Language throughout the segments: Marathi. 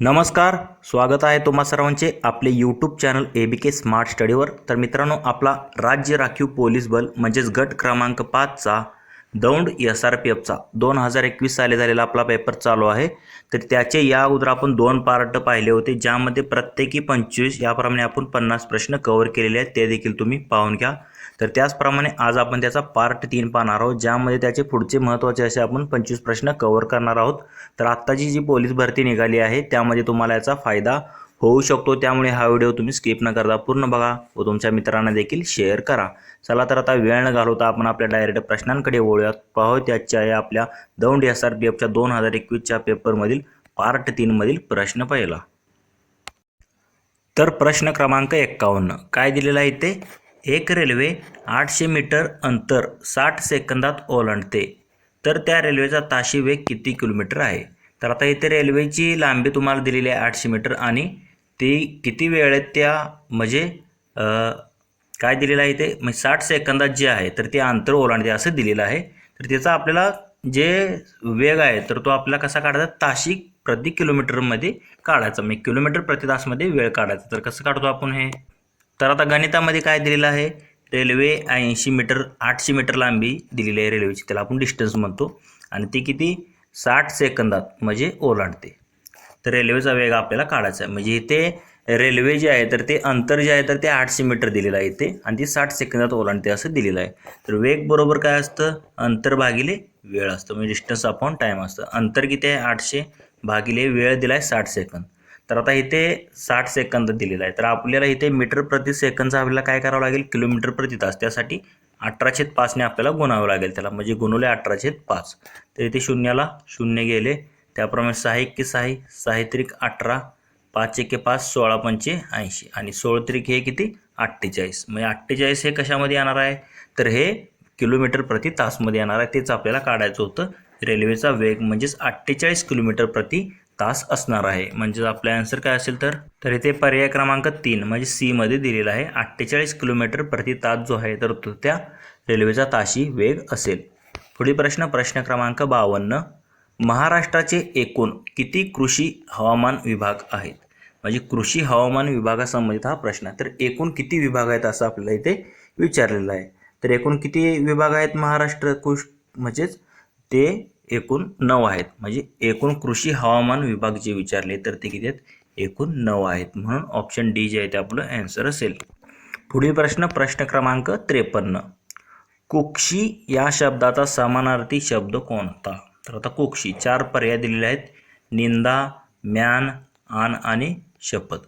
नमस्कार स्वागत आहे तुम्हा सर्वांचे आपले YouTube channel A B K smart स्टडीवर तर मित्रांनो आपला राज्य राखीव पोलीस बल म्हणजेच गट क्रमांक पाचचा दौंड एस आर पी एफचा दोन हजार एकवीस साली झालेला आपला पेपर चालू आहे. तर त्याचे या अगोदर आपण दोन पार्ट पाहिले होते ज्यामध्ये प्रत्येकी पंचवीस याप्रमाणे आपण पन्नास प्रश्न कव्हर केलेले आहेत ते देखील तुम्ही पाहून घ्या. तर त्याचप्रमाणे आज आपण त्याचा पार्ट तीन पाहणार आहोत ज्यामध्ये त्याचे पुढचे महत्त्वाचे असे आपण पंचवीस प्रश्न कव्हर करणार आहोत. तर आत्ताची जी पोलीस भरती निघाली आहे त्यामध्ये तुम्हाला याचा फायदा होऊ शकतो. त्यामुळे हा व्हिडिओ तुम्ही स्किप न करता पूर्ण बघा व तुमच्या मित्रांना देखील शेअर करा. चला तर आता वेळ न घालवता आपण आपल्या डायरेक्ट प्रश्नांकडे वळूयात. पाहू त्याच्या या आपल्या दौंड एस आर पी एफच्या दोन हजार एकवीसच्या पेपरमधील पार्ट तीनमधील प्रश्न पहिला. तर प्रश्न क्रमांक एक्कावन्न. काय दिलेला आहे ते एक रेल्वे आठशे मीटर अंतर साठ सेकंदात ओलांडते. तर त्या रेल्वेचा ताशी वेग किती किलोमीटर आहे? तर आता इथे रेल्वेची लांबी तुम्हाला दिलेली आहे आठशे मीटर आणि ती किती वेळेत त्या म्हणजे काय दिलेलं आहे ते? म्हणजे साठ सेकंदात जे आहे तर ते अंतर ओलांडते असं दिलेलं आहे. तर त्याचा आपल्याला जे वेग आहे तर तो आपला कसा काढायचा? ताशी प्रति किलोमीटरमध्ये काढायचा. म्हणजे किलोमीटर प्रति तासमध्ये वेळ काढायचा. तर कसं काढतो आपण हे? तर आता गणितामध्ये काय दिलेलं आहे? रेल्वे ऐंशी मीटर आठशे मीटर लांबी दिलेली आहे रेल्वेची. त्याला आपण डिस्टन्स म्हणतो. आणि ती किती? साठ सेकंदात म्हणजे ओलांडते. तर रेल्वेचा वेग आपल्याला काढायचा आहे. म्हणजे इथे रेल्वे जे आहे तर ते अंतर जे आहे तर ते आठशे मीटर दिलेलं आहे इथे आणि ती साठ सेकंदात ओलांडते असं दिलेलं आहे. तर वेग बरोबर काय असतं? अंतर भागिले वेळ असतं. म्हणजे डिस्टन्स अपॉन टाईम असतं. अंतर किती आहे? आठशे भागिले वेळ दिला आहे साठ सेकंद. तर आता इथे साठ सेकंद दिलेला आहे. तर आपल्याला इथे मीटर प्रति सेकंदचा आपल्याला काय करावं लागेल? किलोमीटर प्रति तास. त्यासाठी अठराशे पाचने आपल्याला गुणावं लागेल त्याला. म्हणजे गुणवले अठराशे पाच. तर इथे शून्याला शून्य गेले. त्याप्रमाणे सहा एके सहा सहा त्रिक अठरा पाच एके पाच सोळा पंचे ऐंशी. आणि सोळ त्रिक हे किती? अठ्ठेचाळीस. म्हणजे अठ्ठेचाळीस हे कशामध्ये येणार आहे? तर हे किलोमीटर प्रति तासमध्ये येणार आहे. तेच आपल्याला काढायचं होतं. रेल्वेचा वेग म्हणजेच अठ्ठेचाळीस किलोमीटर प्रति तास असणार आहे. म्हणजेच आपला आन्सर काय असेल तर? तर इथे पर्याय क्रमांक तीन म्हणजे सीमध्ये दिलेला आहे. अठ्ठेचाळीस किलोमीटर प्रति तास जो आहे तर तो त्या रेल्वेचा ताशी वेग असेल. पुढील प्रश्न प्रश्न क्रमांक बावन्न. महाराष्ट्राचे एकूण किती कृषी हवामान विभाग आहेत? म्हणजे कृषी हवामान विभागासंबंधित हा प्रश्न. आहे तर एकूण किती विभाग आहेत असं आपल्याला इथे विचारलेलं आहे. तर एकूण किती विभाग आहेत महाराष्ट्र कृष म्हणजेच ते एकूण नऊ आहेत. म्हणजे एकूण कृषी हवामान विभाग जे विचारले तर ते किती आहेत? एकूण नऊ आहेत. म्हणून ऑप्शन डी जे आहे ते आपलं ॲन्सर असेल. पुढील प्रश्न प्रश्न क्रमांक त्रेपन्न. कुक्षी या शब्दाचा समानार्थी शब्द कोणता? तर आता कोक्षी चार पर्याय दिलेले आहेत. निंदा म्यान आन आणि शपथ.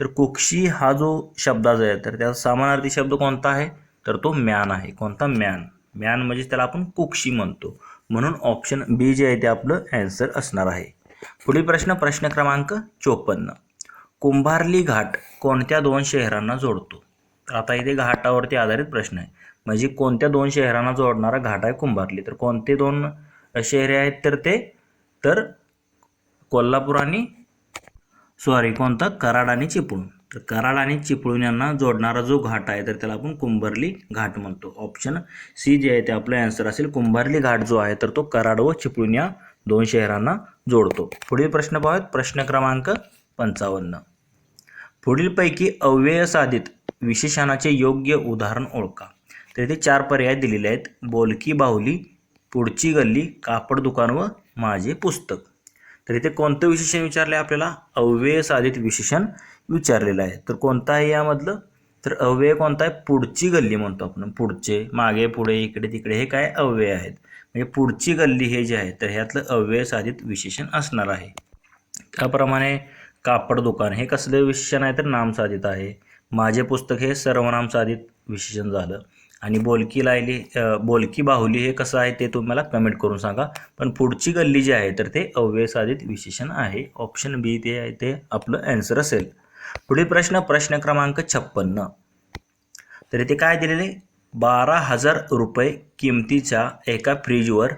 तर कुक्षी हा जो शब्दाचा आहे तर त्याचा समानार्थी शब्द कोणता आहे? तर तो म्यान आहे. कोणता? म्यान. म्यान म्हणजे त्याला आपण कुक्षी म्हणतो. म्हणून ऑप्शन बी जे आहे ते आपलं ॲन्सर असणार आहे. पुढील प्रश्न प्रश्न क्रमांक चोपन्न. कुंभारली घाट कोणत्या दोन शहरांना जोडतो? तर आता इथे घाटावरती आधारित प्रश्न आहे. म्हणजे कोणत्या दोन शहरांना जोडणारा घाट आहे कुंभारली? तर कोणते दोन शहरे आहेत तर ते. तर कोल्हापूर आणि सॉरी कोणता? कराड आणि चिपळूण. तर कराड आणि चिपळूण यांना जोडणारा जो घाट आहे तर त्याला आपण कुंभारली घाट म्हणतो. ऑप्शन सी जे आहे ते आपलं ॲन्सर असेल कुंभारली घाट जो आहे तर तो कराड व चिपळूण या दोन शहरांना जोडतो. पुढील प्रश्न पाहूयात. प्रश्न क्रमांक पंचावन्न. पुढीलपैकी अव्यय साधित विशेषणाचे योग्य उदाहरण ओळखा. तर इथे चार पर्याय दिलेले आहेत. बोलकी बाहुली पुढची गल्ली कापड दुकान व माझे पुस्तक. तर इथे कोणतं विशेषण विचारलं आहे आपल्याला? अव्यय साधित विशेषण विचारलेलं आहे. तर कोणतं आहे यामधलं? तर अव्यय कोणता आहे? पुढची गल्ली म्हणतो आपण. पुढचे मागे पुढे इकडे तिकडे हे काय अव्यय आहेत? म्हणजे पुढची गल्ली हे जे आहे तर ह्यातलं अव्यय साधित विशेषण असणार आहे. त्याप्रमाणे कापड दुकान हे कसलं विशेषण आहे? तर नामसाधित आहे. माझे पुस्तक हे सर्वनाम साधित विशेषण झालं. आणि बोलकी लायली बोलकी बाहुली हे कसं आहे ते तुम्हाला कमेंट करून सांगा. पण पुढची गल्ली जी आहे तर ते अव्ययसाधित विशेषण आहे. ऑप्शन बी ते आहे ते आपलं ॲन्सर असेल. पुढील प्रश्न प्रश्न क्रमांक छप्पन्न. तर इथे काय दिलेले? बारा हजार रुपये किमतीच्या एका फ्रीजवर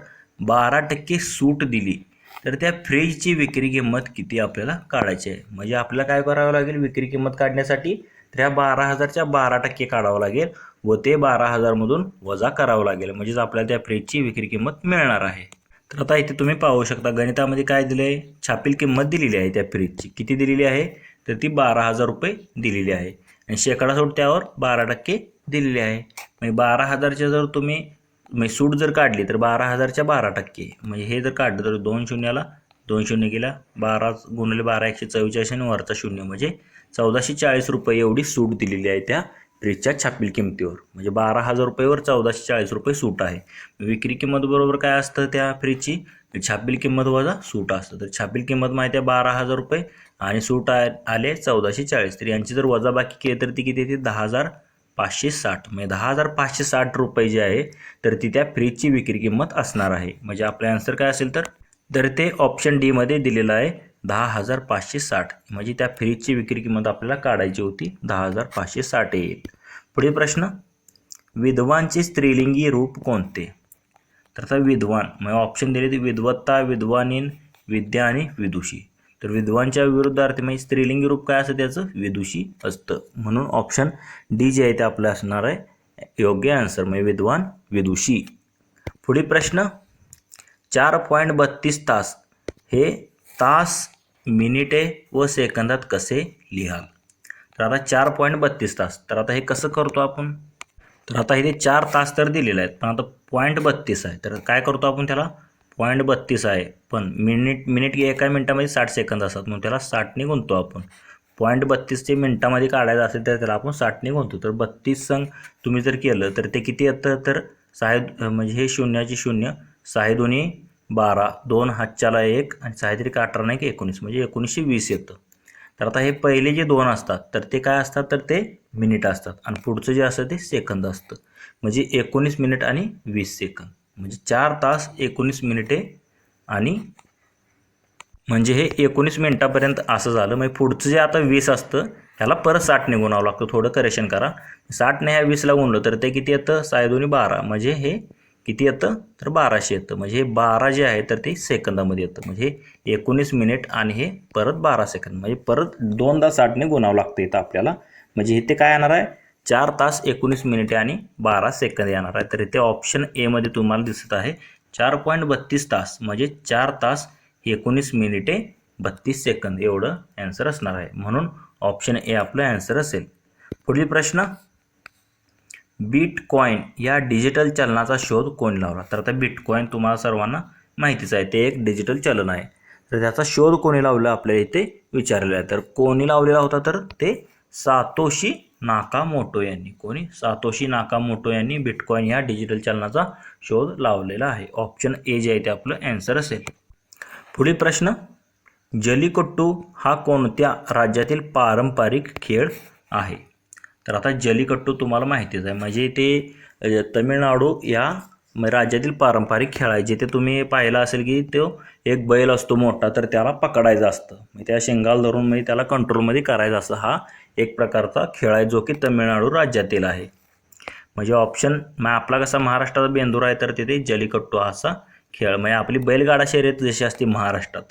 बारा टक्के सूट दिली. तर त्या फ्रीजची विक्री किंमत किती आपल्याला काढायची आहे? म्हणजे आपल्याला काय करावं लागेल? विक्री किंमत काढण्यासाठी तर ह्या बारा हजारच्या बारा टक्के काढावं लागेल व ते बारा हजारमधून वजा करावं लागेल. म्हणजेच आपल्याला त्या फ्रीजची विक्री किंमत मिळणार आहे. तर आता इथे तुम्ही पाहू शकता गणितामध्ये काय दिलं आहे छापील किंमत दिलेली आहे त्या फ्रीजची किती दिलेली आहे? तर ती बारा हजार रुपये दिलेली आहे. आणि शेकडा सूट त्यावर बारा टक्के दिलेली आहे. म्हणजे बारा हजारच्या जर तुम्ही म्हणजे सूट जर काढली तर बारा हजारच्या बारा टक्के. म्हणजे हे जर काढलं तर दोन शून्याला दोन शून्य गेला बारा गुणले बारा एकशे चव्वेचाळीस आणि वरचा शून्य म्हणजे चौदाशे चाळीस रुपये एवढी सूट दिलेली आहे त्या फ्रीजच्या छापील किमतीवर. म्हणजे बारा हजार रुपयेवर चौदाशे चाळीस रुपये सूट आहे. विक्री किंमत बरोबर काय असतं त्या फ्रीजची छापील किंमत वजा सूट असतं. तर छापील किंमत माहिती आहे बारा हजार रुपये आणि सूट आ आले चौदाशे चाळीस. तर यांची जर वजाबाकी केली तर ती किती येते? दहा हजार पाचशे साठ. म्हणजे दहा हजार पाचशे साठ रुपये जे आहे तर ती त्या फ्रीजची विक्री किंमत असणार आहे. म्हणजे आपलं आन्सर काय असेल तर? तर ते ऑप्शन डीमध्ये दिलेलं आहे. दहा हजार पाचशे साठ. म्हणजे त्या फ्रीजची विक्री किंमत आपल्याला काढायची होती दहा हजार पाचशे साठ येईल पुढील प्रश्न विधवांचे स्त्रीलिंगी रूप कोणते? तर आता विद्वान म्हणजे ऑप्शन दिले ते विद्वत्ता विद्वानीन विद्या आणि विदुषी. तर विद्वानच्या विरुद्धार्थी म्हणजे स्त्रीलिंगी रूप काय असतं त्याचं? विदुषी असतं. म्हणून ऑप्शन डी जे आहे ते आपलं असणार आहे योग्य आन्सर म्हणजे विद्वान विदुषी. पुढील प्रश्न चार पॉईंट बत्तीस तास हे तास मिनिटे व सेकंदात कसे लिहाल? तर आता चार पॉईंट बत्तीस तास. तर आता हे कसं करतो आपण? तर आता इथे चार तास तर दिलेले आहेत पण आता पॉईंट बत्तीस आहे. तर काय करतो आपण त्याला? पॉईंट बत्तीस आहे. पण मिनिट मिनिट एका मिनटामध्ये साठ सेकंद असतात म्हणून त्याला साठने गुंतो आपण. पॉईंट बत्तीसचे मिनिटामध्ये काढायचं असेल तर त्याला आपण साठने गुंतो तर बत्तीस संग तुम्ही जर केलं तर ते किती येतं? तर सहा म्हणजे हे शून्याचे शून्य सहा दोन्ही बारा दोन हातच्याला एक आणि साहेत्रिक अठरा नाही की एकोणीस. म्हणजे एकोणीसशे वीस येतं. तर आता हे पहिले जे दोन असतात तर ते काय असतात? तर ते मिनिट असतात. आणि पुढचं जे असतं ते सेकंद असतं. म्हणजे एकोणीस मिनिट आणि वीस सेकंद. म्हणजे चार तास एकोणीस मिनिटे आणि म्हणजे हे एकोणीस मिनिटापर्यंत असं झालं. म्हणजे पुढचं जे आता वीस असतं ह्याला परत साठने गुणावं लागतं थोडं करेक्शन करा. साठने ह्या वीसला गुणलं तर ते किती येतं? साय दोन्ही बारा. म्हणजे हे किती येतं? तर बाराशे येतं. म्हणजे हे बारा जे आहे तर ते सेकंदामध्ये येतं. म्हणजे एकोणीस मिनिट आणि हे परत बारा सेकंद. म्हणजे परत दोनदा साठने गुणावं लागतं इथं आपल्याला. म्हणजे इथे काय येणार आहे? चार तास एकोणीस मिनिटे आणि बारा सेकंद येणार आहे. तर इथे ऑप्शन एमध्ये तुम्हाला दिसत आहे चार पॉईंट बत्तीस तास. म्हणजे चार तास एकोणीस मिनिटे बत्तीस सेकंद. एवढं ॲन्सर असणार आहे. म्हणून ऑप्शन ए आपलं ॲन्सर असेल. पुढील प्रश्न बिटकॉईन या डिजिटल चलनाचा शोध कोण लावला? तर आता बिटकॉईन तुम्हाला सर्वांना माहितीच आहे ते एक डिजिटल चलन आहे. तर त्याचा शोध कोणी लावला? आपल्याला इथे विचारलेला आहे. तर कोणी लावलेला होता तर ते सातोशी नाकामोटो यांनी. कोणी? सातोशी नाकामोटो यांनी बिटकॉईन या डिजिटल चलनाचा शोध लावलेला आहे. ऑप्शन ए जे आहे ते आपलं ॲन्सर असेल. पुढील प्रश्न. जलीकट्टू हा कोणत्या राज्यातील पारंपरिक खेळ आहे? तर आता जलीकट्टू तुम्हाला माहितीच आहे. म्हणजे ते तमिळनाडू या म- राज्यातील पारंपरिक खेळ आहे. जिथे तुम्ही पाहिलं असेल की तो एक बैल असतो मोठा तर त्याला पकडायचं असतं. म्हणजे त्या शेंगाल धरून म्हणजे त्याला कंट्रोलमध्ये करायचं असतं. हा एक प्रकारचा खेळ आहे जो की तमिळनाडू राज्यातील आहे. म्हणजे ऑप्शन मग आपला कसा महाराष्ट्राचा बेंदूर आहे तर तिथे जलीकट्टू हा असा खेळ. म्हणजे आपली बैलगाडा शर्यत जशी असते महाराष्ट्रात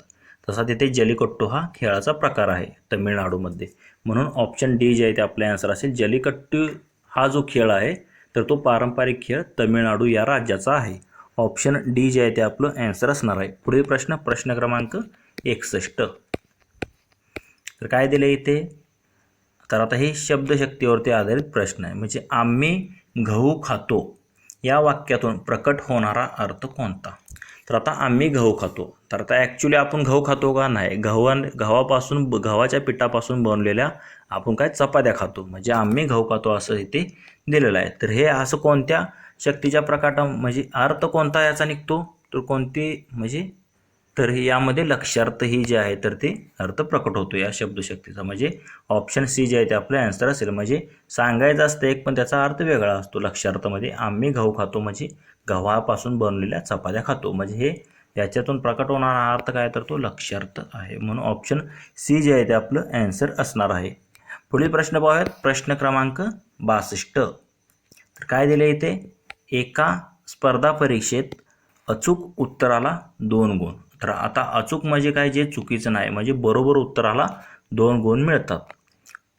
तसा तिथे जलीकट्टू हा खेळाचा प्रकार आहे तमिळनाडूमध्ये. म्हणून ऑप्शन डी जे आहे ते आपला आन्सर असेल जलिकट्टू हा जो खेळ आहे तर तो पारंपरिक खेळ तमिळनाडू या राज्याचा आहे. ऑप्शन डी जे आहे ते आपलं ॲन्सर असणार आहे. पुढील प्रश्न प्रश्न क्रमांक एकसष्ट. तर काय दिलं इथे? तर आता हे शब्दशक्तीवरती आधारित प्रश्न आहे. म्हणजे आम्ही गहू खातो. या वाक्यातून प्रकट होणारा अर्थ कोणता? तर आता आम्ही गहू खातो. तर आता ॲक्च्युली आपण गहू खातो का नाही? गव्हा गव्हापासून गव्हाच्या पिठापासून बनवलेल्या आपण काय चपात्या खातो. म्हणजे आम्ही गहू खातो असं इथे दिलेलं आहे. तर हे असं कोणत्या शक्तीच्या प्रकाटा म्हणजे अर्थ कोणता याचा निघतो? तर कोणती म्हणजे तर हे यामध्ये लक्षार्थ ही जे आहे तर ते अर्थ प्रकट होतो या शब्दशक्तीचा. म्हणजे ऑप्शन सी जे आहे ते आपलं ॲन्सर असेल. म्हणजे सांगायचं असतं एक पण त्याचा अर्थ वेगळा असतो लक्षार्थमध्ये. आम्ही गहू खातो म्हणजे गव्हापासून बनलेल्या चपात्या खातो. म्हणजे हे याच्यातून प्रकट होणारा अर्थ काय तर तो लक्षार्थ आहे. म्हणून ऑप्शन सी जे आहे ते आपलं ॲन्सर असणार आहे. पुढील प्रश्न पाहूयात. प्रश्न क्रमांक बासष्ट. तर काय दिले इथे? एका स्पर्धा परीक्षेत अचूक उत्तराला दोन गुण. तर आता अचूक म्हणजे काय? जे चुकीचं नाही. म्हणजे बरोबर उत्तराला दोन गुण मिळतात.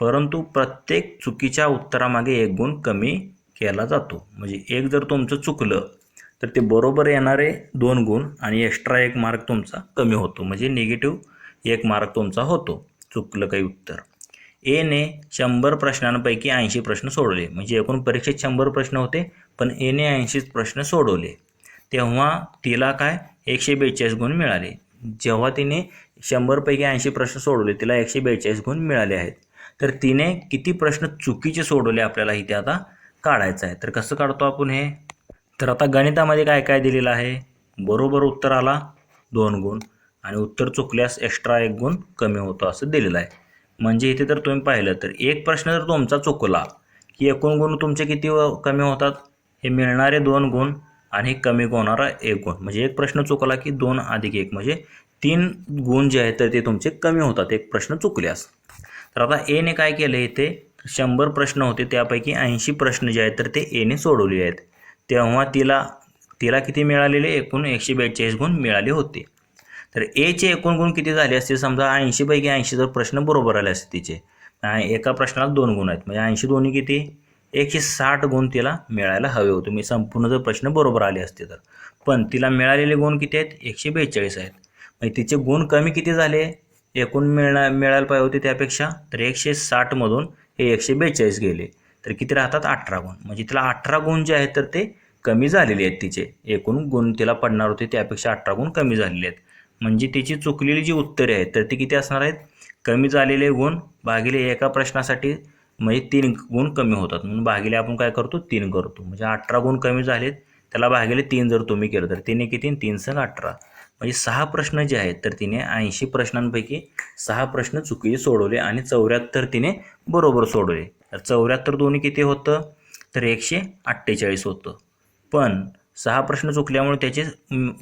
परंतु प्रत्येक चुकीच्या उत्तरामागे एक गुण कमी केला जातो. म्हणजे एक जर तुमचं चुकलं तर ते बरोबर येणारे दोन गुण आणि एक्स्ट्रा एक मार्क तुमचा कमी होतो. म्हणजे निगेटिव्ह एक मार्क तुमचा होतो. चुकलं काही उत्तर. एने शंभर प्रश्नांपैकी ऐंशी प्रश्न सोडवले. म्हणजे एकूण परीक्षेत शंभर प्रश्न होते पण एने ऐंशीच प्रश्न सोडवले. तेव्हा तिला काय? एकशे बेचाळीस गुण मिळाले. जेव्हा तिने शंभरपैकी ऐंशी प्रश्न सोडवले तिला एकशे बेचाळीस गुण मिळाले आहेत. तर तिने किती प्रश्न चुकीचे सोडवले आपल्याला इथे आता काढायचं आहे. तर कसं काढतो आपण हे? तर आता गणितामध्ये काय काय दिलेलं आहे? बरोबर उत्तर आला दोन गुण आणि उत्तर चुकल्यास एक्स्ट्रा एक गुण कमी होतो असं दिलेलं आहे. म्हणजे इथे तर तुम्ही पाहिलं तर एक प्रश्न जर तुमचा चुकला की एकूण गुण तुमचे किती व- कमी होतात? हे मिळणारे दोन गुण आणि कमी होणारा एक गुण. म्हणजे एक प्रश्न चुकला की दोन अधिक एक म्हणजे तीन गुण जे आहेत तर ते तुमचे कमी होतात एक प्रश्न चुकल्यास. तर आता एने काय केलं इथे? शंभर प्रश्न होते त्यापैकी ऐंशी प्रश्न जे आहेत तर ते एने सोडवले आहेत. तेव्हा तिला तिला किती मिळालेले? एकूण एकशे बेचाळीस गुण मिळाले होते. तर एचे एकूण गुण किती झाले असते? समजा ऐंशीपैकी ऐंशी जर प्रश्न बरोबर आले असते तिचे एका प्रश्नाला दोन गुण आहेत. म्हणजे ऐंशी दोन्ही किती? एकशे साठ गुण तिला मिळायला हवे होते. मी संपूर्ण जर प्रश्न बरोबर आले असते तर. पण तिला मिळालेले गुण किती आहेत? एकशे बेचाळीस आहेत. म्हणजे तिचे गुण कमी किती झाले? एकूण मिळा मिळायला पाहिजे होते त्यापेक्षा तर एकशे साठमधून हे एकशे बेचाळीस गेले. तर किती राहतात? अठरा गुण. म्हणजे तिला अठरा गुण जे आहेत तर ते कमी झालेले आहेत तिचे. एकूण गुण तिला पडणार होते त्यापेक्षा अठरा गुण कमी झालेले आहेत. म्हणजे तिची चुकलेली जी उत्तरे आहेत तर ती किती असणार आहेत? कमी झालेले गुण भागिले एका प्रश्नासाठी म्हणजे तीन गुण कमी होतात. म्हणून भागिले आपण काय करतो? तीन करतो. म्हणजे अठरा गुण कमी झालेत त्याला भागिले तीन जर तुम्ही केलं तर तिने किती? तीन संग अठरा. म्हणजे सहा प्रश्न जे आहेत तर तिने ऐंशी प्रश्नांपैकी सहा प्रश्न चुकीचे सोडवले आणि चौऱ्याहत्तर तिने बरोबर सोडवले. तर चौऱ्याहत्तर दोन्ही किती होतं? तर एकशे अठ्ठेचाळीस होतं. पण सहा प्रश्न चुकल्यामुळे त्याचे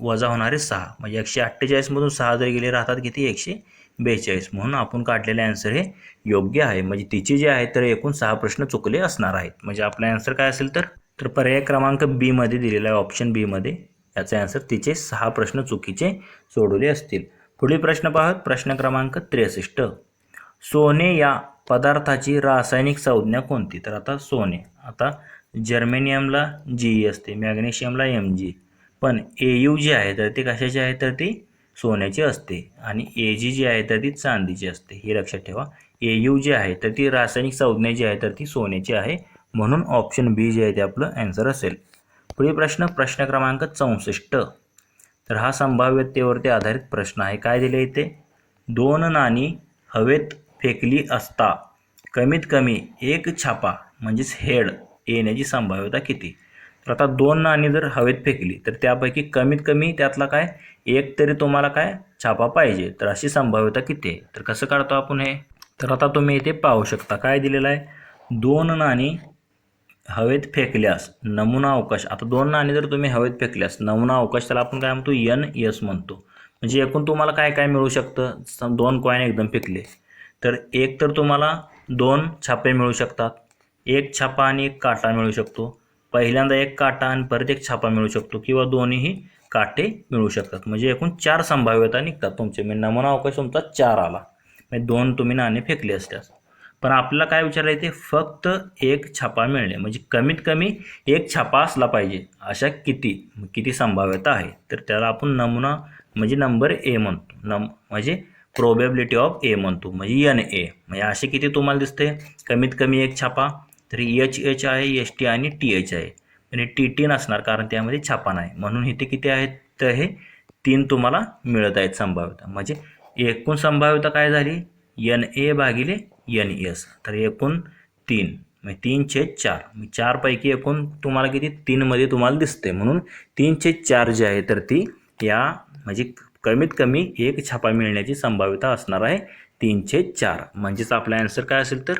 वजा होणारे सहा. म्हणजे एकशे अठ्ठेचाळीसमधून सहा जर गेले राहतात किती? एकशे बेचाळीस. म्हणून आपण काढलेले आन्सर हे योग्य आहे. म्हणजे तिचे जे आहे तर एकूण सहा प्रश्न चुकले असणार आहेत. म्हणजे आपला आन्सर काय असेल तर? तर पर्याय क्रमांक बीमध्ये दिलेला आहे ऑप्शन बीमध्ये याचा आन्सर तिचे सहा प्रश्न चुकीचे सोडवले असतील. पुढील प्रश्न पाहत प्रश्न क्रमांक त्रेसष्ट. सोने या पदार्थाची रासायनिक संज्ञा कोणती? तर आता सोने. आता जर्मेनियमला जी ई असते मॅग्नेशियमला एम जी पण ए यू जी आहे तर ती कशाची आहे तर ती सोन्याची असते आणि ए जी जी आहे तर ती चांदीची असते. हे लक्षात ठेवा. ए यू जी आहे तर ती रासायनिक संज्ञा जी आहे तर ती सोन्याची आहे. म्हणून ऑप्शन बी जे आहे ते आपलं ॲन्सर असेल. पुढील प्रश्न प्रश्न क्रमांक चौसष्ट. तर हा संभाव्यतेवरती आधारित प्रश्न आहे. काय दिले इथे? दोन नाणी हवेत फेकली असता. कमीत कमी एक छापा म्हणजेच हेड. येण्याची संभाव्यता किती? तर आता दोन नाणी जर हवेत फेकली तर त्यापैकी कमीत कमी त्यातला काय? एक तरी तुम्हाला काय? छापा पाहिजे. तर अशी संभाव्यता किती आहे? तर कसं काढतो आपण हे? तर आता तुम्ही इथे पाहू शकता काय दिलेलं आहे. दोन नाणी हवेत फेकल्यास नमुना अवकाश आता दोन नाणी जर तुम्ही हवेत फेकल्यास नमुना अवकाश त्याला आपण काय म्हणतो? यन यस म्हणतो. म्हणजे एकूण तुम्हाला काय काय मिळू शकतं? सम- दोन कॉईन एकदम फेकले. तर एक तर तुम्हाला दोन छापे मिळू शकतात. एक छापा आणि एक काटा मिळू शकतो. पहिल्यांदा एक काटा आणि परत एक छापा मिळू शकतो किंवा दोन्हीही काटे मिळू शकतात. म्हणजे एकूण चार संभाव्यता निघतात तुमचे. म्हणजे नमुना अवकाश तुमचा चार आला. म्हणजे दोन तुम्ही नाणे फेकले असल्यास पण आपल्याला काय विचारलं आहे ते? फक्त एक छापा मिळणे. म्हणजे कमीत कमी एक छापा असला पाहिजे. अशा किती किती संभाव्यता आहे? तर त्याला आपण नमुना म्हणजे नंबर ए म्हणतो. नम म्हणजे प्रोबॅबिलिटी ऑफ ए म्हणतो. म्हणजे एन ए म्हणजे असे किती तुम्हाला दिसते कमीत कमी एक छापा. तर एच एच आहे एस टी आणि टी एच आहे. आणि टी टी नसणार कारण त्यामध्ये छापा नाही. म्हणून इथे किती आहेत? तर हे तीन तुम्हाला मिळत आहेत संभाव्यता. म्हणजे एकूण संभाव्यता काय झाली? एन ए भागिले एन एस तर एकूण तीन. म्हणजे तीन छेद चार. चारपैकी एकूण तुम्हाला किती? तीनमध्ये तुम्हाला दिसते म्हणून तीन छेद चार जे आहे तर ती या म्हणजे कमीत कमी एक छापा मिळण्याची संभाव्यता असणार आहे तीन छेद चार. म्हणजेच आपला ॲन्सर काय असेल तर?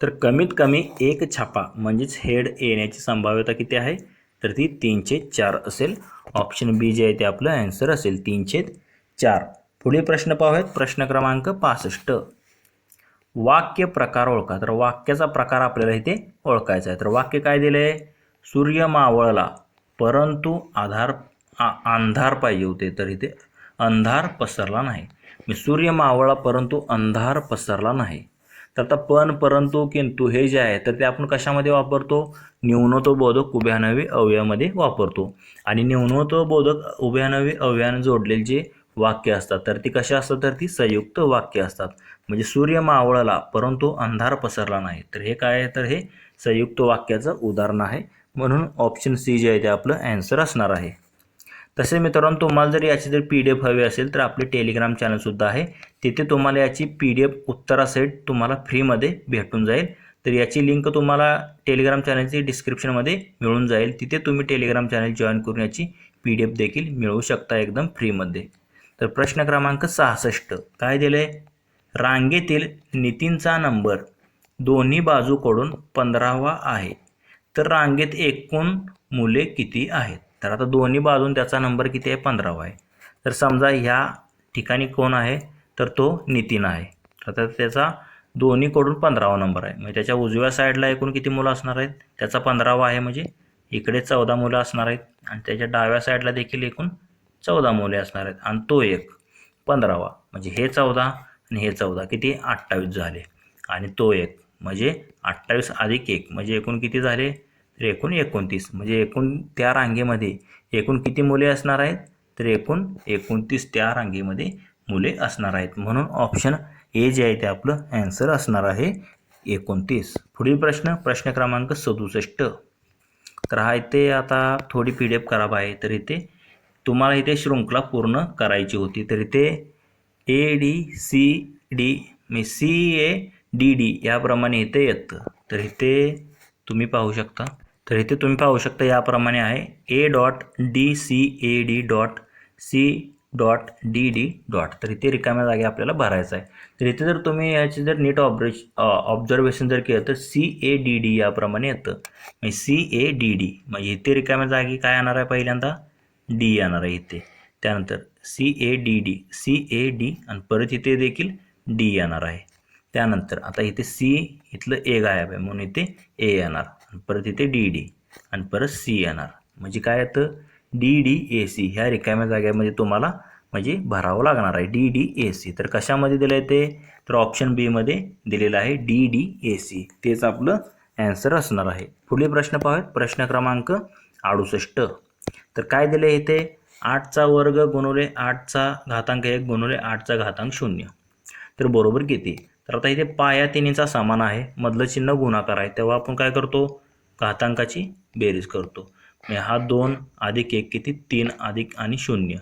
तर कमीत कमी एक छापा म्हणजेच हेड येण्याची संभाव्यता किती आहे? तर ती तीनशे चार असेल. ऑप्शन बी जे आहे ते आपलं ॲन्सर असेल. तीनशे चार. पुढील प्रश्न पाहूयात. प्रश्न क्रमांक पासष्ट. वाक्य प्रकार ओळखा. तर वाक्याचा प्रकार आपल्याला इथे ओळखायचा आहे. तर वाक्य काय दिलं आहे सूर्य मावळला परंतु आधार आ अंधार पाहिजे होते. तर इथे अंधार पसरला नाही. मी सूर्य मावळा परंतु अंधार पसरला नाही. तर आता पण परंतु किंतु हे जे आहे तर ते आपण कशामध्ये वापरतो? न्यूनत्वबोधक उभ्यानवी अवयवामध्ये वापरतो. आणि न्यूनत्वबोधक उभ्यानवी अवयवाने जोडलेले जे वाक्य असतात तर ती कशा असतात? तर ती संयुक्त वाक्य असतात. म्हणजे सूर्य मावळला परंतु अंधार पसरला नाही. तर हे काय आहे? तर हे संयुक्त वाक्याचं उदाहरण आहे. म्हणून ऑप्शन सी जे आहे ते आपलं ॲन्सर असणार आहे. तसे मित्रांनो तुम्हाला जर याची जर पी डी एफ हवी असेल तर आपले टेलिग्राम चॅनलसुद्धा आहे. तिथे तुम्हाला याची पी डी एफ उत्तरासहित तुम्हाला फ्रीमध्ये भेटून जाईल. तर याची लिंक तुम्हाला टेलिग्राम चॅनलची डिस्क्रिप्शनमध्ये मिळून जाईल. तिथे तुम्ही टेलिग्राम चॅनल जॉईन करून याची पी डी एफ देखील मिळवू शकता एकदम फ्रीमध्ये तर प्रश्न क्रमांक सहासष्ट. काय दिलं आहे रांगेतील नितीनचा नंबर दोन्ही बाजूकडून पंधरावा आहे. तर रांगेत एकूण मुले किती आहेत? तर आता दोन्ही बाजून त्याचा नंबर किती आहे? पंधरावा आहे. तर समजा ह्या ठिकाणी कोण आहे? तर तो नितीन आहे. आता त्याचा दोन्हीकडून पंधरावा नंबर आहे. म्हणजे त्याच्या उजव्या साईडला एकूण किती मुलं असणार आहेत? त्याचा पंधरावा आहे म्हणजे इकडे चौदा मुलं असणार आहेत आणि त्याच्या डाव्या साईडला देखील एकूण चौदा मुले असणार आहेत आणि तो एक पंधरावा. म्हणजे हे चौदा आणि हे चौदा किती? अठ्ठावीस झाले. आणि तो एक म्हणजे अठ्ठावीस अधिक एक म्हणजे एकूण किती झाले? एकूण एकोणतीस. म्हणजे एकूण त्या रांगेमध्ये एकूण किती मुले असणार आहेत? तर एकूण एकोणतीस त्या रांगेमध्ये मुले असणार आहेत. म्हणून ऑप्शन ए जे आहे ते आपलं ॲन्सर असणार आहे एकोणतीस. पुढील प्रश्न प्रश्न क्रमांक सदुसष्ट. तर हा इथे आता थोडी पी डी एफ खराब आहे तर इथे तुम्हाला इथे शृंखला पूर्ण करायची होती. तर इथे ए डी सी डी मी सी ए डी डी याप्रमाणे इथे येतं. तर इथे तुम्ही पाहू शकता. तर इथे तुम्ही पाहू शकता याप्रमाणे आहे. A dot D C A D dot C dot D D dot तर इथे रिकाम्या जागे आपल्याला भरायचं आहे. तर इथे जर तुम्ही याची जर नीट ऑब्रेश ऑब्झर्वेशन जर केलं तर सी ए डी डी याप्रमाणे येतं. म्हणजे सी ए डी डी म्हणजे इथे रिकाम्या जागी काय येणार आहे पहिल्यांदा? डी येणार आहे इथे. त्यानंतर C A D D C A D आणि परत इथे देखील डी येणार आहे. त्यानंतर आता इथे सी इथलं ए गायब आहे. म्हणून इथे ए येणार. परत इथे डी डी आणि परत सी येणार. म्हणजे काय येतं? डी डी ए सी ह्या रिकाम्या जागेमध्ये तुम्हाला म्हणजे भरावं लागणार आहे डी डी ए सी तर कशामध्ये दिलं आहे ते? तर ऑप्शन बीमध्ये दिलेलं आहे डी डी ए सी तेच आपलं ॲन्सर असणार आहे. पुढले प्रश्न पाहूयात. प्रश्न क्रमांक अडुसष्ट. तर काय दिलं आहे इथे? आठचा वर्ग गुणवले आठचा घातांक एक गुणवले आठचा घातांक शून्य. तर बरोबर किती? तर आता इथे पाया तिन्हीचा समान आहे. मधलं चिन्ह गुणाकार आहे. तेव्हा आपण काय करतो? घातांकाची बेरीज करतो. म्हणजे हा दोन अधिक एक किती? तीन अधिक आणि शून्य.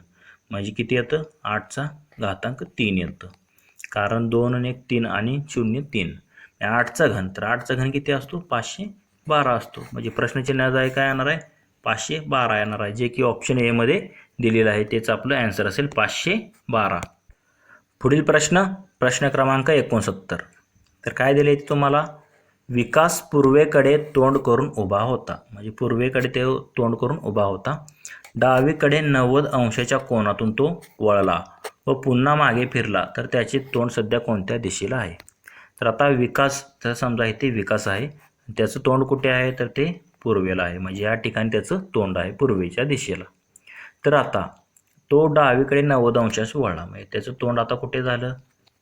म्हणजे किती येतं? आठचा घातांक तीन येतं. कारण दोन आणि एक तीन आणि शून्य तीन. म्हणजे आठचा घन. तर आठचा घन किती असतो? पाचशे बारा असतो. म्हणजे प्रश्नचिन्हाचा आहे काय येणार आहे? पाचशे बारा येणार आहे. जे की ऑप्शन एमध्ये दिलेलं आहे. तेच आपलं ॲन्सर असेल पाचशे बारा. पुढील प्रश्न प्रश्न क्रमांक एकोणसत्तर. तर काय दिले तुम्हाला? विकास पूर्वेकडे तोंड करून उभा होता. म्हणजे पूर्वेकडे ते तोंड करून उभा होता. डावीकडे नव्वद अंशाच्या कोनातून तो वळला व पुन्हा मागे फिरला. तर त्याचे तोंड सध्या कोणत्या दिशेला आहे? तर आता विकास तर समजा इथे विकास आहे. त्याचं तोंड कुठे आहे? तर ते पूर्वेला आहे. म्हणजे या ठिकाणी त्याचं तोंड आहे पूर्वेच्या दिशेला. तर आता तो डावीकडे नव्वद अंशास वळला. म्हणजे त्याचं तोंड आता कुठे झालं?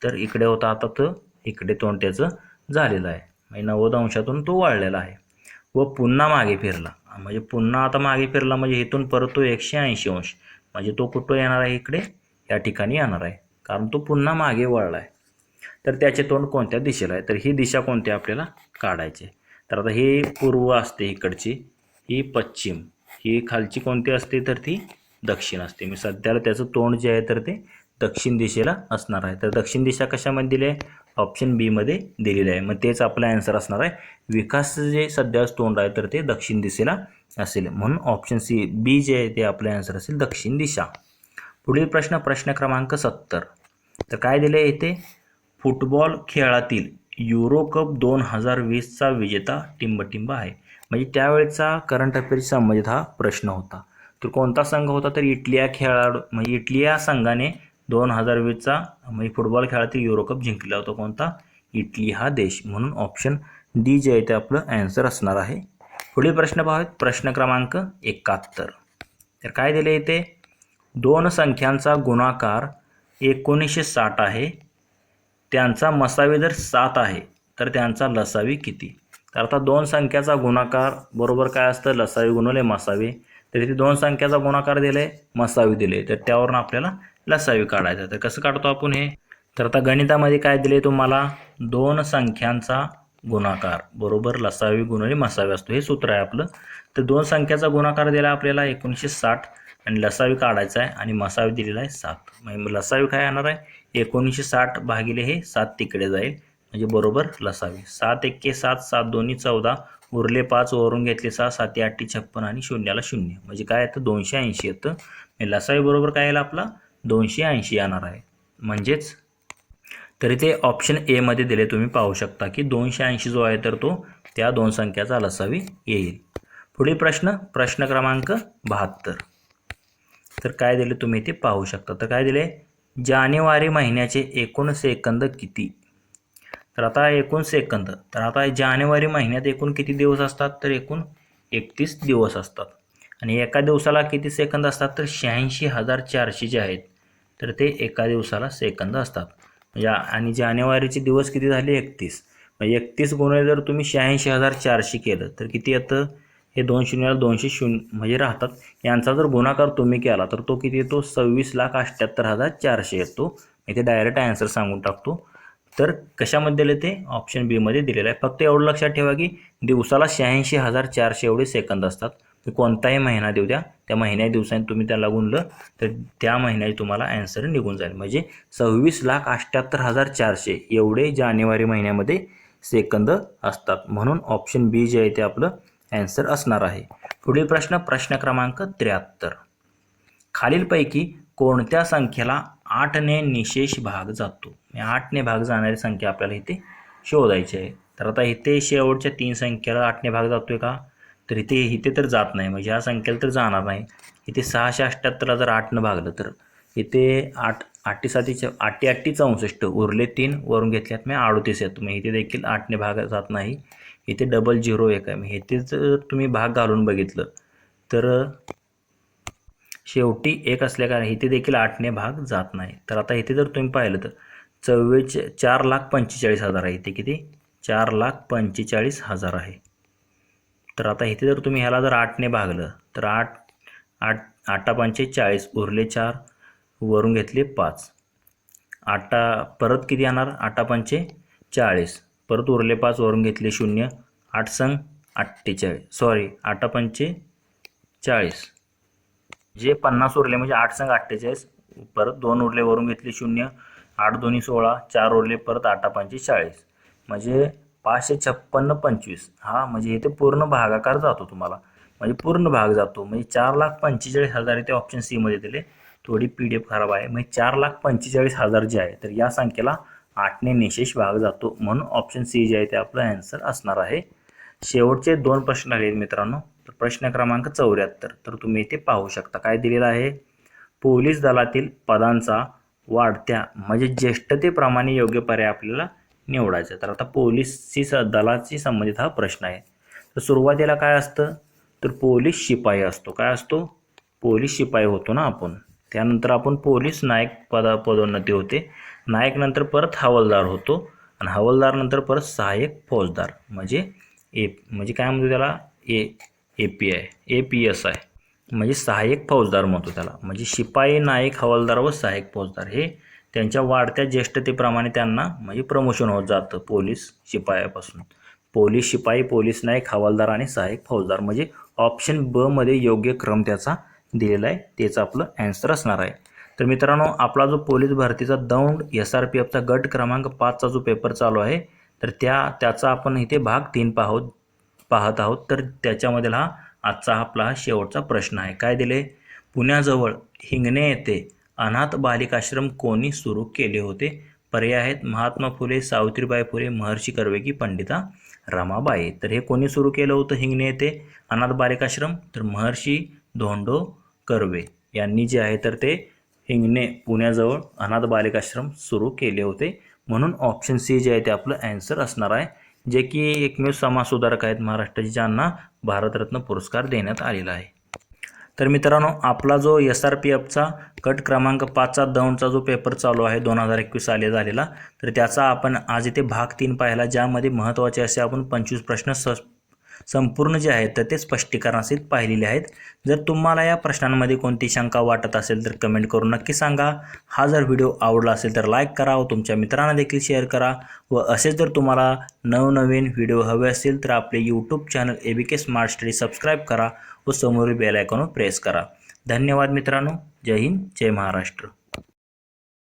तर इकडे होता आता तर इकडे तोंड त्याचं झालेलं आहे. म्हणजे नव्वद अंशातून तो वळलेला आहे. व पुन्हा मागे फिरला. म्हणजे पुन्हा आता मागे फिरला म्हणजे इथून परत तो एकशे ऐंशी अंश. म्हणजे तो कुठं येणार आहे? इकडे या ठिकाणी येणार आहे. कारण तो पुन्हा मागे वळला आहे. तर त्याचे तोंड कोणत्या दिशेला आहे? तर ही दिशा कोणती आपल्याला काढायची तर आता ही पूर्व असते इकडची. ही पश्चिम. ही खालची कोणती असते? तर ती दक्षिण असते. मी सध्याला त्याचं तोंड जे आहे तर ते दक्षिण दिशेला असणार आहे. तर दक्षिण दिशा कशामध्ये दिली आहे? ऑप्शन बीमध्ये दिलेलं आहे. मग तेच आपलं ॲन्सर असणार आहे. विकास जे सध्या तोंड आहे तर ते दक्षिण दिशेला असेल. म्हणून ऑप्शन सी बी जे आहे ते आपलं ॲन्सर असेल दक्षिण दिशा. पुढील प्रश्न प्रश्न क्रमांक सत्तर. तर काय दिले आहे इथे? फुटबॉल खेळातील युरो कप दोन हजार वीसचा विजेता टिंबटिंब आहे. म्हणजे त्यावेळेचा करंट अफेअर्स संबंधित हा प्रश्न होता. तर कोणता संघ होता तर इटली या खेळाडू म्हणजे इटली या संघाने दोन हजार वीसचा म्हणजे फुटबॉल खेळातील युरो कप जिंकला होता कोणता? इटली हा देश. म्हणून ऑप्शन डी जे आहे ते आपलं ॲन्सर असणार आहे. पुढील प्रश्न पाहूयात. प्रश्न क्रमांक एकाहत्तर. तर काय दिले इथे? दोन संख्यांचा गुणाकार एकोणीसशे साठ आहे. त्यांचा मसावे जर सात आहे. तर त्यांचा लसावी किती? तर आता दोन संख्याचा गुणाकार बरोबर काय असतं? लसावी गुणवले मसावी. तर इथे दोन संख्याचा गुणाकार दिले मसावी दिले. तर त्यावरून आपल्याला लसावी काढायचं. तर कसं काढतो आपण हे? तर आता गणितामध्ये काय दिले तुम्हाला? दोन संख्यांचा गुणाकार. बरोबर लसावी गुणले मसावी असतो. हे सूत्र आहे आपलं. तर दोन संख्याचा गुणाकार दिला आपल्याला एकोणीसशे साठ आणि लसावी काढायचा आहे आणि मसावी दिलेला आहे सात. म्हणजे लसावी काय येणार आहे? एकोणीसशे साठ भागिले हे सात तिकडे जाईल. म्हणजे बरोबर लसावी. सात एक्के सात सात दोन्ही चौदा. उरले पाच वरून घेतले सहा साती आठटी छप्पन आणि शून्याला शून्य. म्हणजे काय येतं दोनशे ऐंशी येतं. म्हणजे लसावी बरोबर काय येईल आपला? दोनशे ऐंशी येणार आहे. म्हणजेच तरी ते ऑप्शन एमध्ये दिले तुम्ही पाहू शकता की दोनशे ऐंशी जो आहे तर तो त्या दोन संख्याचा लसावी येईल. पुढील प्रश्न प्रश्न क्रमांक बहात्तर. तर काय दिले तुम्ही ते पाहू शकता. तर काय दिले? जानेवारी महिन्याचे एकूण सेकंद किती? तर आता एकूण सेकंद तर आता जानेवारी महिन्यात एकूण किती दिवस असतात? तर एकूण एकतीस दिवस असतात. आणि एका दिवसाला किती सेकंद असतात? तर शहाऐंशी हजार चारशे जे आहेत तर ते एका दिवसाला सेकंद असतात. म्हणजे आणि जानेवारीचे दिवस किती झाले? एकतीस. म्हणजे एकतीस गुन्हे जर तुम्ही शहाऐंशी हजार चारशे केलं तर किती येतं? हे दोन शून्याला दोनशे शून्य म्हणजे राहतात. यांचा जर गुणाकार तुम्ही केला तर तो किती येतो? सव्वीस लाख अठ्ठ्याहत्तर हजार चारशे येतो. इथे डायरेक्ट आन्सर सांगून टाकतो. तर कशामध्ये दिले ते ऑप्शन बीमध्ये दिलेलं आहे. फक्त एवढं लक्षात ठेवा की दिवसाला शहाऐंशी हजार चारशे एवढे सेकंद असतात. कोणताही महिना देऊ द्या. त्या महिन्या दिवसांनी तुम्ही त्याला गुणलं तर त्या महिन्याची तुम्हाला ॲन्सर निघून जाईल. म्हणजे सव्वीस लाख अठ्ठ्याहत्तर हजार चारशे एवढे जानेवारी महिन्यामध्ये सेकंद असतात. म्हणून ऑप्शन बी जे आहे ते आपलं ॲन्सर असणार आहे. पुढील प्रश्न प्रश्न क्रमांक त्र्याहत्तर. खालीलपैकी कोणत्या संख्येला आठने निशेष भाग जातो. म्हणजे आठने भाग जाणारी संख्या आपल्याला इथे शोधायची आहे. तर आता इथे शेवटच्या तीन संख्येला आठने भाग जातो आहे का? तर इथे इथे तर जात नाही. म्हणजे ह्या संख्येला तर जाणार नाही. इथे सहाशे अठ्ठ्याहत्तरला जर आठनं भागलं तर इथे आठ आठी सातीच्या आठी आठी चौसष्ट. उरले तीन वरून घेतल्यात मी अडोतीस येतो मग इथे देखील आठने भाग जात नाही. इथे डबल झिरो एक आहे. मग इथे जर तुम्ही भाग घालून बघितलं तर शेवटी एक असल्याकारणे इथे देखील आठने भाग जात नाही. तर आता इथे जर तुम्ही पाहिलं तर चव्वेच चार लाख पंचेचाळीस हजार आहे. इथे किती? चार लाख पंचेचाळीस हजार आहे. तर आता इथे जर तुम्ही ह्याला जर आठने भागलं तर आठ आठ आठा पंचे चाळीस उरले चार वरून घेतले पाच. आठा परत किती येणार? आठा पंचे चाळीस. परत उरले पाच वरून घेतले शून्य आठ संग अठ्ठेचाळीस. सॉरी आठा पंचे चाळीस. जे पन्नास उरले म्हणजे आठ संघ अठ्ठेचाळीस परत दोन उरले वरून घेतले शून्य आठ दोन्ही सोळा चार उरले परत आठा पंचे चाळीस. म्हणजे पाचशे छप्पन्न पंचवीस. हा म्हणजे इथे पूर्ण भागाकार जातो तुम्हाला. म्हणजे पूर्ण भाग जातो. म्हणजे चार लाख पंचेचाळीस हजार इथे ऑप्शन सीमध्ये दिले. थोडी पी डी एफ खराब आहे. म्हणजे चार लाख पंचेचाळीस हजार जे आहे तर या संख्येला आठने निशेष भाग जातो. म्हणून ऑप्शन सी जे आहे ते आपलं ॲन्सर असणार आहे. शेवटचे दोन प्रश्न आहेत मित्रांनो. तर प्रश्न क्रमांक चौऱ्याहत्तर. तर तुम्ही इथे पाहू शकता. काय दिलेलं आहे? पोलीस दलातील पदांचा वाढत्या म्हणजे ज्येष्ठतेप्रमाणे योग्य पर्याय आपल्याला निवडायचा. तर आता पोलीसशी स दलाशी संबंधित हा प्रश्न आहे. तर सुरुवातीला काय असतं? तर पोलीस शिपाई असतो. काय असतो? पोलीस शिपाई होतो ना आपण. त्यानंतर आपण पोलीस नायक पदा पदोन्नती होते. नायकनंतर परत हवालदार होतो आणि हवालदारनंतर परत सहाय्यक फौजदार. म्हणजे ए म्हणजे काय म्हणतो त्याला? A A P I A P S I म्हणजे सहाय्यक फौजदार म्हणतो त्याला. म्हणजे शिपाई नायक हवालदार व सहाय्यक फौजदार. हे त्यांच्या वाढत्या ज्येष्ठतेप्रमाणे त्यांना म्हणजे प्रमोशन होत जातं पोलीस शिपायापासून. पोलीस शिपाई पोलीस नायक हवालदार आणि सहाय्यक फौजदार. म्हणजे ऑप्शन ब मध्ये योग्य क्रम त्याचा दिलेला आहे. तेच आपलं ॲन्सर असणार आहे. तर मित्रांनो आपला जो पोलीस भरतीचा दौंड एस आर पी एफचा गट क्रमांक पाचचा जो पेपर चालू आहे तर त्या त्याचा आपण इथे भाग तीन पाहोत पाहत आहोत. तर त्याच्यामधील हा आजचा आपला हा शेवटचा प्रश्न आहे. काय दिले? पुण्याजवळ हिंगणे येथे अनाथ बालिकाश्रम कोणी सुरू केले होते? पर्याय आहेत महात्मा फुले सावित्रीबाई फुले महर्षी कर्वे की पंडिता रमाबाई. तर हे कोणी सुरू केलं होतं हिंगणे येथे? अनाथ बालिकाश्रम? तर महर्षी धोंडो कर्वे यांनी जे आहे तर ते हिंगणे पुण्याजवळ अनाथ बालिकाश्रम सुरू केले होते. म्हणून ऑप्शन सी जे आहे ते आपलं ॲन्सर असणार आहे. जे की एकमेव समाजसुधारक आहेत महाराष्ट्राचे ज्यांना भारतरत्न पुरस्कार देण्यात आलेला आहे. तर मित्रांनो आपला जो एस आर पी एफचा कट क्रमांक पाचचा दौंडचा जो पेपर चालू आहे दोन हजार एकवीस साली झालेला तर त्याचा आपण आज इथे भाग तीन पाहिला ज्यामध्ये महत्त्वाचे असे आपण पंचवीस प्रश्न स संपूर्ण जे आहेत तर ते स्पष्टीकरणासहित पाहिलेले आहेत. जर तुम्हाला या प्रश्नांमध्ये कोणती शंका वाटत असेल तर कमेंट करून नक्की सांगा. हा जर व्हिडिओ आवडला असेल तर लाईक करा व तुमच्या मित्रांना देखील शेअर करा. व असेच जर तुम्हाला नवनवीन व्हिडिओ हवे असतील तर आपले YouTube channel A B K smart study subscribe करा व समोरील बेल आयकॉनवर प्रेस करा. धन्यवाद मित्रांनो. जय हिंद जय महाराष्ट्र.